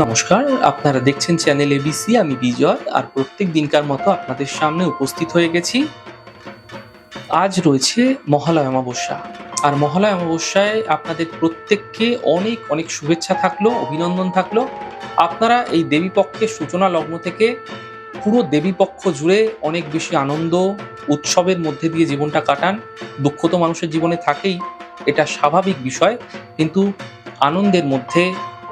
নমস্কার, আপনারা দেখছেন চ্যানেল এবিসি আমি বিজয়, আর প্রত্যেক দিনকার মতো আপনাদের সামনে উপস্থিত হয়ে গেছি। আজ রয়েছে মহালয়া অমাবস্যা। আর মহালয়া অমাবস্যায় আপনাদের প্রত্যেককে অনেক অনেক শুভেচ্ছা থাকল, অভিনন্দন থাকল। আপনারা এই দেবীপক্ষের সূচনা লগ্ন থেকে পুরো দেবীপক্ষ জুড়ে অনেক বেশি আনন্দ, উৎসবের মধ্যে দিয়ে জীবনটা কাটান। দুঃখ তো মানুষের জীবনে থাকেই, এটা স্বাভাবিক বিষয়। কিন্তু আনন্দের মধ্যে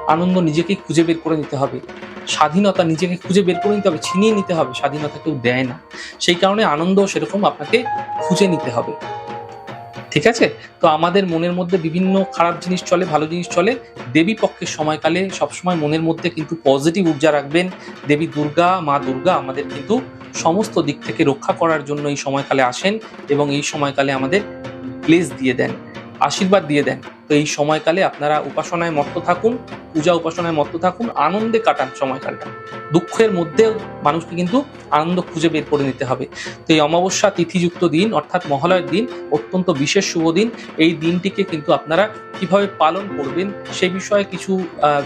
আনন্দ নিজেকে খুঁজে বের করে নিতে হবে। স্বাধীনতা নিজেকে খুঁজে বের করে নিতে হবে, ছিনিয়ে নিতে হবে। স্বাধীনতা কেউ দেয় না। সেই কারণে আনন্দ সেরকম আপনাকে খুঁজে নিতে হবে। ঠিক আছে? তো আমাদের মনের মধ্যে বিভিন্ন খারাপ জিনিস চলে, ভালো জিনিস চলে। দেবী পক্ষের সময়কালে সবসময় মনের মধ্যে কিন্তু পজিটিভ ঊর্জা রাখবেন। দেবী দুর্গা, মা দুর্গা আমাদের কিন্তু সমস্ত দিক থেকে রক্ষা করার জন্য এই সময়কালে আসেন এবং এই সময়কালে আমাদের প্লেস দিয়ে দেন, আশীর্বাদ দিয়ে দেন। তো এই সময়কালে আপনারা উপাসনায় মত্ত থাকুন, পূজা উপাসনায় মত্ত থাকুন, আনন্দে কাটান সময়কালটা। দুঃখের মধ্যে মানুষকে কিন্তু আনন্দ খুঁজে বের করে নিতে হবে। তো এই অমাবস্যা তিথিযুক্ত দিন অর্থাৎ মহালয়ের দিন, অত্যন্ত বিশেষ শুভ দিন। এই দিনটিকে কিন্তু আপনারা কীভাবে পালন করবেন সে বিষয়ে কিছু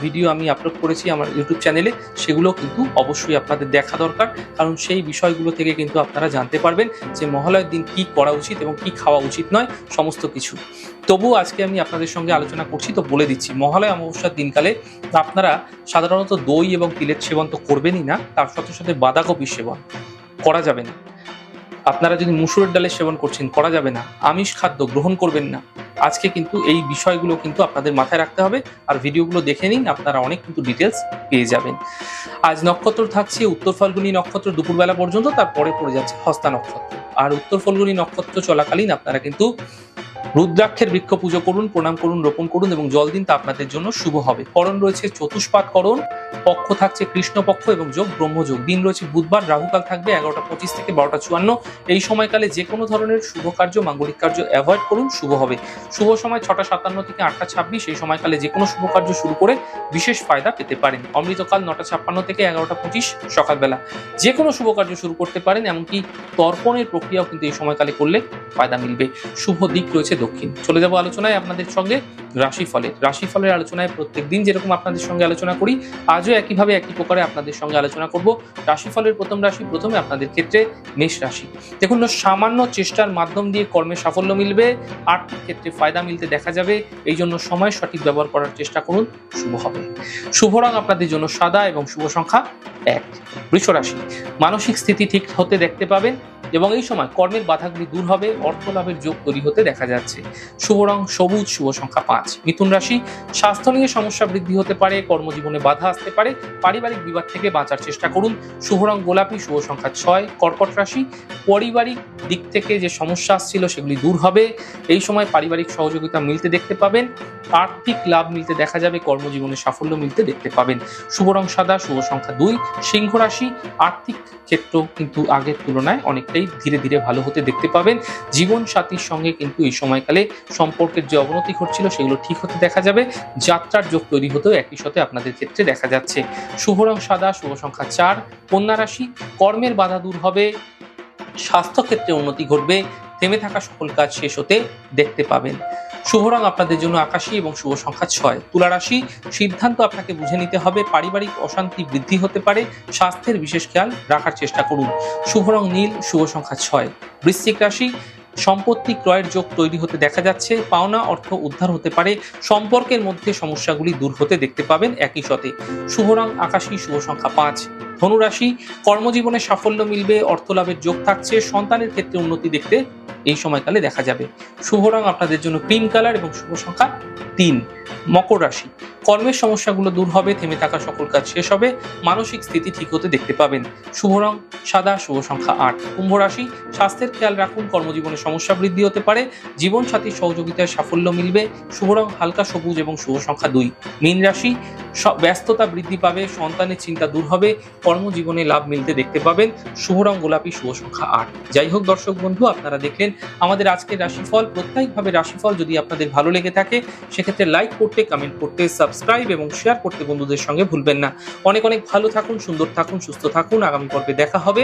ভিডিও আমি আপলোড করেছি আমার ইউটিউব চ্যানেলে সেগুলো কিন্তু অবশ্যই আপনাদের দেখা দরকার। কারণ সেই বিষয়গুলো থেকে কিন্তু আপনারা জানতে পারবেন যে মহালয়ের দিন কি করা উচিত এবং কি খাওয়া উচিত নয়, সমস্ত কিছু। তবুও আজকে আমি আপনাদের সঙ্গে আলোচনা করছি, তো বলে দিচ্ছি, মহালয় অমাবস্যার দিনকালে আপনারা সাধারণত দই এবং তিলের সেবন তো করবেনই না, তার সাথে সাথে বাঁধাকপির সেবন করা যাবে না। আপনারা যদি মুসুরের ডালের সেবন করছেন, করা যাবে না। আমিষ খাদ্য গ্রহণ করবেন না। আজকে কিন্তু এই বিষয়গুলো কিন্তু আপনাদের মাথায় রাখতে হবে। আর ভিডিওগুলো দেখে নিন, আপনারা অনেক কিন্তু ডিটেলস পেয়ে যাবেন। আজ নক্ষত্র থাকছে উত্তর ফাল্গুনী নক্ষত্র দুপুরবেলা পর্যন্ত, তারপরে পড়ে যাচ্ছে হস্তা নক্ষত্র। আর উত্তর ফাল্গুনী নক্ষত্র চলাকালীন আপনারা কিন্তু রুদ্রাক্ষের বৃক্ষ পুজো করুন, প্রণাম করুন, রোপণ করুন এবং জল দিন তা আপনাদের জন্য শুভ হবে। করণ রয়েছে চতুষ্পাত করণ। পক্ষ থাকছে কৃষ্ণপক্ষ এবং যোগ ব্রহ্মযোগ। দিন রয়েছে বুধবার, রাহুকাল থাকবে এগারোটা পঁচিশ থেকে বারোটা চুয়ান্ন। এই সময়কালে যে কোনো ধরনের শুভ কার্য, মাঙ্গলিক কার্য অ্যাভয়েড করুন, শুভ হবে। শুভ সময় ছটা সাতান্ন থেকে আটটা ছাব্বিশ, এই সময়কালে যে কোনো শুভ কার্য শুরু করে বিশেষ ফায়দা পেতে পারেন। অমৃতকাল নটা ছাপ্পান্ন থেকে এগারোটা পঁচিশ সকালবেলা। যে কোনো শুভ কার্য শুরু করতে পারেন, এমনকি তর্পণের প্রক্রিয়াও কিন্তু এই সময়কালে করলে ফায়দা মিলবে। শুভ দিক রয়েছে দক্ষিণ। চলে যাব আলোচনায় আপনাদের সঙ্গে রাশিফলের রাশিফলের আলোচনায় প্রত্যেক দিন যেরকম আপনাদের সঙ্গে আলোচনা করি আজও একইভাবে একই প্রকারে আপনাদের সঙ্গে আলোচনা করব। রাশিফলের প্রথম রাশি, প্রথমে আপনাদের ক্ষেত্রে মেষ রাশি। দেখুন, সামান্য চেষ্টার মাধ্যম দিয়ে কর্মে সাফল্য মিলবে, আর্থিক ক্ষেত্রে ফায়দা মিলতে দেখা যাবে। এই জন্য সময় সঠিক ব্যবহার করার চেষ্টা করুন, শুভ হবে। শুভ রং আপনাদের জন্য সাদা এবং শুভ সংখ্যা এক। বৃষ রাশি, মানসিক স্থিতি ঠিক হতে দেখতে পাবেন এবং এই সময় কর্মের বাধাগুলি দূর হবে অর্থ লাভের যোগ তৈরি হতে দেখা যাচ্ছে। শুভ রং, সবুজ, শুভ সংখ্যা পাঁচ। মিথুন রাশি, স্বাস্থ্য নিয়ে সমস্যা বৃদ্ধি হতে পারে, কর্মজীবনে বাধা আসতে পারে, পারিবারিক বিবাদ থেকে বাঁচার চেষ্টা করুন। শুভ রং, গোলাপি, শুভ সংখ্যা ছয়। কর্কট রাশি, পারিবারিক দিক থেকে যে সমস্যা আসছিল সেগুলি দূর হবে। এই সময় পারিবারিক সহযোগিতা মিলতে দেখতে পাবেন। আর্থিক লাভ মিলতে দেখা যাবে, কর্মজীবনে সাফল্য মিলতে দেখতে পাবেন। শুভ রং সাদা, শুভ সংখ্যা দুই। সিংহ রাশি, আর্থিক ক্ষেত্র কিন্তু আগের তুলনায় অনেকটাই ধীরে ধীরে ভালো হতে দেখতে পাবেন। জীবন সাথীর সঙ্গে কিন্তু এই সময়কালে সম্পর্কের যে অবনতি ঘটছিল সেগুলো ঠিক হতে দেখা যাবে। যাত্রার যোগ তৈরি হতেও একই সাথে আপনাদের ক্ষেত্রে দেখা যাচ্ছে। শুভ রং সাদা, শুভ সংখ্যা চার। কন্যা রাশি, কর্মের বাধা দূর হবে। স্বাস্থ্য ক্ষেত্রে উন্নতি ঘটবে। থেমে থাকা সকল কাজ শেষ হতে দেখতে পাবেন। শুভ আপনাদের জন্য আকাশী এবং শুভ সংখ্যা ছয়। তুলা রাশি, সিদ্ধান্ত আপনাকে বুঝে নিতে হবে, পারিবারিক অশান্তি বৃদ্ধি হতে পারে, স্বাস্থ্যের বিশেষ খেয়াল রাখার চেষ্টা করুন। শুভ রং নীল, শুভ সংখ্যা ছয়। বৃশ্চিক রাশি, সম্পত্তি ক্রয়ের যোগ তৈরি হতে দেখা যাচ্ছে, পাওনা অর্থ উদ্ধার হতে পারে, সম্পর্কের মধ্যে সমস্যাগুলি দূর হতে দেখতে পাবেন একই সাথে শুভ আকাশী, শুভ সংখ্যা পাঁচ। ধনুরাশি, কর্মজীবনে সাফল্য মিলবে অর্থ লাভের যোগ থাকছে, সন্তানের ক্ষেত্রে উন্নতি দেখতে এই সময়কালে দেখা যাবে। শুভ রং আপনাদের জন্য ক্রিম কালার এবং শুভ সংখ্যা তিন। মকর রাশি। কর্মের সমস্যাগুলো দূর হবে, থেমে থাকা সকল কাজ শেষ হবে, মানসিক স্থিতি ঠিক হতে দেখতে পাবেন। শুভ রং, সাদা, শুভ সংখ্যা আট। কুম্ভ রাশি, স্বাস্থ্যের খেয়াল রাখুন, কর্মজীবনে সমস্যা বৃদ্ধি হতে পারে জীবন সাথীর সহযোগিতায় সাফল্য মিলবে, শুভ রং হালকা সবুজ এবং শুভ সংখ্যা দুই। মীন রাশি ব্যস্ততা বৃদ্ধি পাবে, সন্তানের চিন্তা দূর হবে, কর্মজীবনে লাভ মিলতে দেখতে পাবেন, শুভ রং গোলাপি, শুভ সংখ্যা আট। যাই হোক দর্শক বন্ধু, আপনারা দেখলেন আমাদের আজকের রাশিফল। প্রত্যেকভাবে রাশিফল যদি আপনাদের ভালো লেগে থাকে, সেক্ষেত্রে লাইক করতে কমেন্ট করতে সাবস্ক্রাইব এবং শেয়ার করতে বন্ধুদের সঙ্গে ভুলবেন না। অনেক অনেক ভালো থাকুন, সুন্দর থাকুন, সুস্থ থাকুন। আগামী পর্বে দেখা হবে।